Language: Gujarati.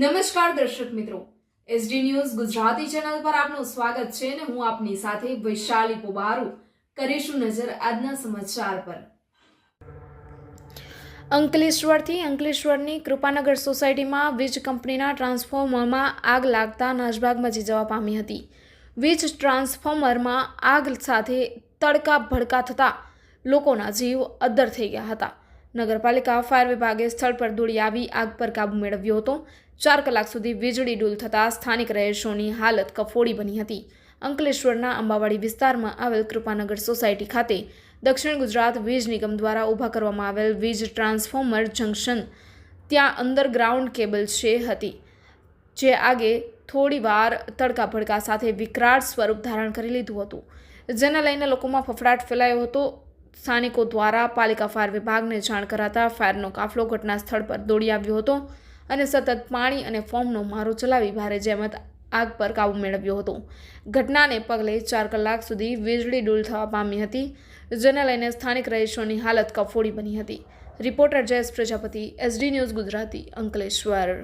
નમસ્કાર દર્શક મિત્રો. એસડી ન્યૂઝ ગુજરાતી ચેનલ પર આપનું સ્વાગત છે અને હું આપની સાથે વૈશાલી પોબારુ કરીશું નજર આજના સમાચાર પર. અંકલેશ્વરથી અંકલેશ્વરની કૃપાનગર સોસાયટીમાં વીજ કંપનીના ટ્રાન્સફોર્મરમાં આગ લાગતા નાશભાગ મચી જવા પામી હતી. વીજ ટ્રાન્સફોર્મરમાં આગ સાથે તડકા ભડકા થતાં લોકોના જીવ અદ્દર થઈ ગયા હતા. નગરપાલિકા ફાયર વિભાગે સ્થળ પર દોડી આવી આગ પર કાબૂ મેળવ્યો હતો. ચાર કલાક સુધી વીજળી ડૂલ થતાં સ્થાનિક રહેશોની હાલત કફોડી બની હતી. અંકલેશ્વરના અંબાવાડી વિસ્તારમાં આવેલ કૃપાનગર સોસાયટી ખાતે દક્ષિણ ગુજરાત વીજ નિગમ દ્વારા ઊભા કરવામાં આવેલ વીજ ટ્રાન્સફોર્મર જંકશન ત્યાં અંડરગ્રાઉન્ડ કેબલ છે હતી, જે આગે થોડી વાર તડકા ભડકા સાથે વિકરાળ સ્વરૂપ ધારણ કરી લીધું હતું. જેને લઈને લોકોમાં ફફડાટ ફેલાયો હતો. સ્થાનિકો દ્વારા પાલિકા ફાયર વિભાગને જાણ કરાતા ફાયરનો કાફલો ઘટના સ્થળ પર દોડી આવ્યો હતો અને સતત પાણી અને ફોર્મનો મારો ચલાવી ભારે જહેમત આગ પર કાબૂ મેળવ્યો હતો. ઘટનાને પગલે ચાર કલાક સુધી વીજળી ડૂલ થવા પામી હતી, જેને લઈને સ્થાનિક રહીશોની હાલત કફોડી બની હતી. Reporter Jayesh Prajapati, S D news Gujarati, Ankleshwar.